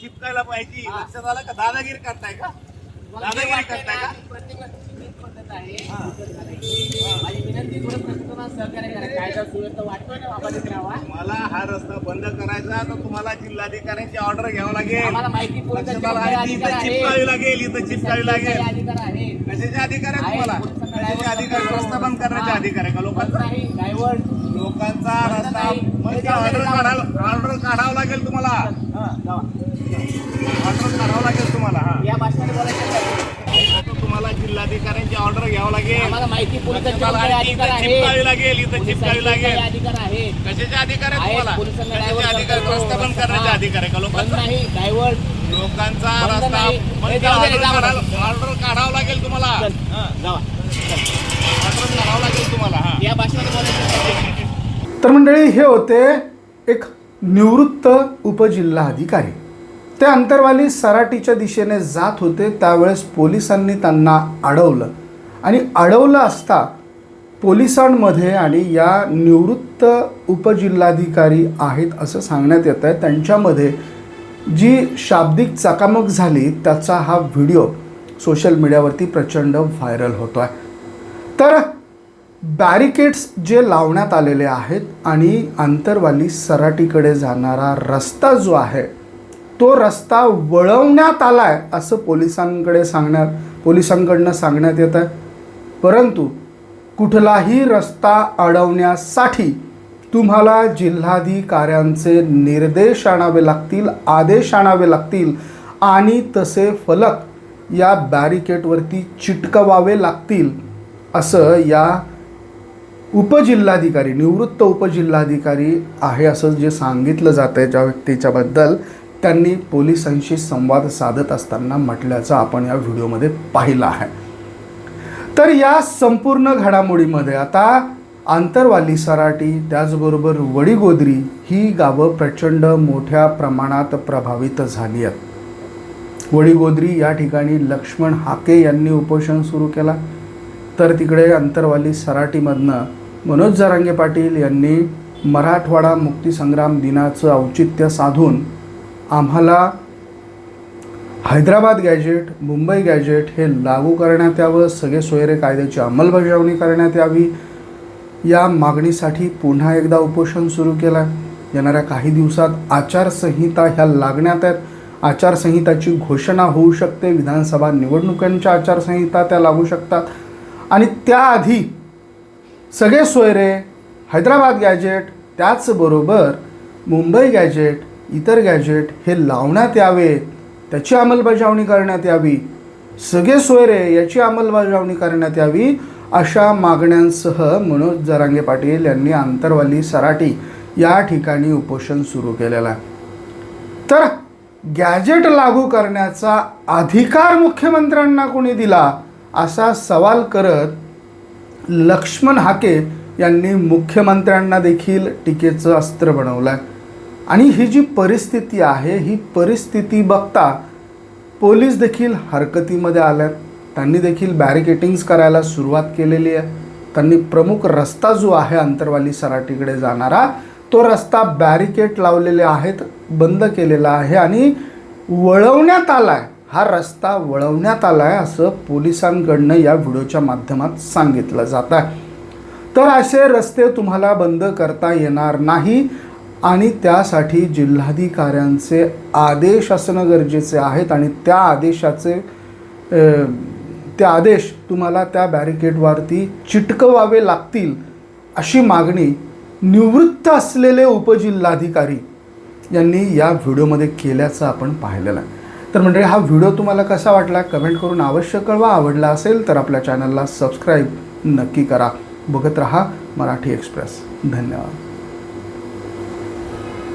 चिपकायला पाहिजे. लक्षात आलं का दादागिरी करताय का? दादागिरी करताय का? मला हा रस्ता बंद करायचा तर तुम्हाला जिल्हाधिकाऱ्यांची ऑर्डर घ्यावं लागेल. माहिती. चिपकावी लागेल इथं चिपकावी लागेल. कशाचे अधिकार आहे तुम्हाला? कशाचे अधिकार. रस्ता बंद करण्याचे. अधिकार आहे का लोकांचा? लोकांचा रस्ता ऑर्डर काढावं ऑर्डर काढावं लागेल तुम्हाला. जिल्हाधिकाऱ्यांची ऑर्डर घ्यावं लागेल आम्हाला माहिती पोलिसांचे अधिकार इथं आहे चिपकावी लागेल इथं चिपकावी पोलिसांचे लागेल अधिकार आहे कशाचे अधिकार आहे आहेत, तुम्हाला पोलिसांना कशाचे डायव्हर्ट अधिकार करतो. रस्ता बंद करण्याचे हा. अधिकार आहे का बंद लोकांचा नाही डायव्हर्ट लोकांचा बंद रस्ता नाही. हे जाऊ दे, ऑर्डर जाऊ दे. काढावं ऑर्डर काढावं लागेल तुम्हाला चल. हा. जावा ऑर्डर काढावं लागेल तुम्हाला हा या बोलायचं. तर मंडळी हे होते एक निवृत्त उपजिल्हाधिकारी ते अंतरवाली सराटीच्या दिशेने जात होते त्यावेळेस पोलिसांनी त्यांना अडवलं. आणि अडवलं असता पोलिसांमध्ये आणि या निवृत्त उपजिल्हाधिकारी आहेत असं सांगण्यात येत आहे. त्यांच्यामध्ये जी शाब्दिक चकामक झाली त्याचा हा व्हिडिओ सोशल मीडियावरती प्रचंड व्हायरल होतो आहे तर बॅरिकेड्स जे लावण्यात आलेले आहेत आणि आंतरवाली सराटीकडे जाणारा रस्ता जो आहे तो रस्ता वळवण्यात आला आहे असं पोलिसांकडे सांगण्यात पोलिसांकडनं सांगण्यात येत आहे. परंतु कुठलाही रस्ता अडवण्यासाठी तुम्हाला जिल्हाधिकाऱ्यांचे निर्देश आणावे लागतील आदेश आणावे लागतील आणि तसे फलक या बॅरिकेडवरती चिटकवावे लागतील असं या उपजिल्हाधिकारी निवृत्त उपजिल्हाधिकारी आहे असं जे सांगितलं जात आहे ज्या व्यक्तीच्याबद्दल त्यांनी पोलिसांशी संवाद साधत असताना म्हटल्याचं आपण या व्हिडिओमध्ये पाहिलं आहे. तर या संपूर्ण घडामोडीमध्ये आता आंतरवाली सराटी त्याचबरोबर वडीगोद्री ही गावं प्रचंड मोठ्या प्रमाणात प्रभावित झाली आहेत. वडीगोद्री या ठिकाणी लक्ष्मण हाके यांनी उपोषण सुरू केला. तर तिकडे अंतरवाली सराटीमधनं मनोज जरांगे पाटील यांनी मराठवाडा मुक्तीसंग्राम दिनाचं औचित्य साधून आम्हाला हैदराबाद गॅजेट मुंबई गॅजेट हे लागू करण्यात यावं सगळे सोयरे कायद्याची अंमलबजावणी करण्यात यावी. या मागणीसाठी पुन्हा एकदा उपोषण सुरू केलं येणाऱ्या काही दिवसात आचारसंहिता ह्या लागण्यात आहेत. आचारसंहिताची घोषणा होऊ शकते. विधानसभा निवडणुकांच्या आचारसंहिता त्या लागू शकतात. आणि त्याआधी सगळे सोयरे हैदराबाद गॅजेट त्याचबरोबर मुंबई गॅजेट इतर गॅजेट हे लावण्यात यावे त्याची अंमलबजावणी करण्यात यावी सगळे सोयरे याची अंमलबजावणी करण्यात यावी अशा मागण्यांसह मनोज जरांगे पाटील यांनी आंतरवाली सराटी या ठिकाणी उपोषण सुरू केलेलं आहे. तर गॅजेट लागू करण्याचा अधिकार मुख्यमंत्र्यांना कोणी दिला असा सवाल करत लक्ष्मण हाके यांनी मुख्यमंत्र्यांना देखील टीकेचं अस्त्र बनवलं आहे आणि ही जी परिस्थिती आहे ही परिस्थिती बघता पोलीस देखील हरकतीमध्ये आल्यात. त्यांनी देखील बॅरिकेटिंग्स करायला सुरुवात केलेली आहे. त्यांनी प्रमुख रस्ता जो आहे अंतरवाली सराटीकडे जाणारा तो रस्ता बॅरिकेट लावलेले आहेत बंद केलेला आहे आणि वळवण्यात आला आहे हा रस्ता वळवण्यात आला आहे असं पोलिसांकडनं या व्हिडिओच्या माध्यमात सांगितलं जात आहे. तर असे रस्ते तुम्हाला बंद करता येणार नाही. आणि त्यासाठी जिल्हाधिकाऱ्यांचे आदेश असणं गरजेचे आहेत आणि त्या आदेशाचे ते आदेश तुम्हाला त्या बॅरिकेडवरती चिटकवावे लागतील अशी मागणी निवृत्त असलेले उपजिल्हाधिकारी यांनी या व्हिडिओमध्ये केल्याचं आपण पाहिलेलं आहे. तर म्हणजे हा व्हिडिओ तुम्हाला कसा वाटला कमेंट करून अवश्य कळवा. आवडला असेल तर आपल्या चॅनलला सबस्क्राईब नक्की करा. बघत रहा मराठी एक्सप्रेस. धन्यवाद.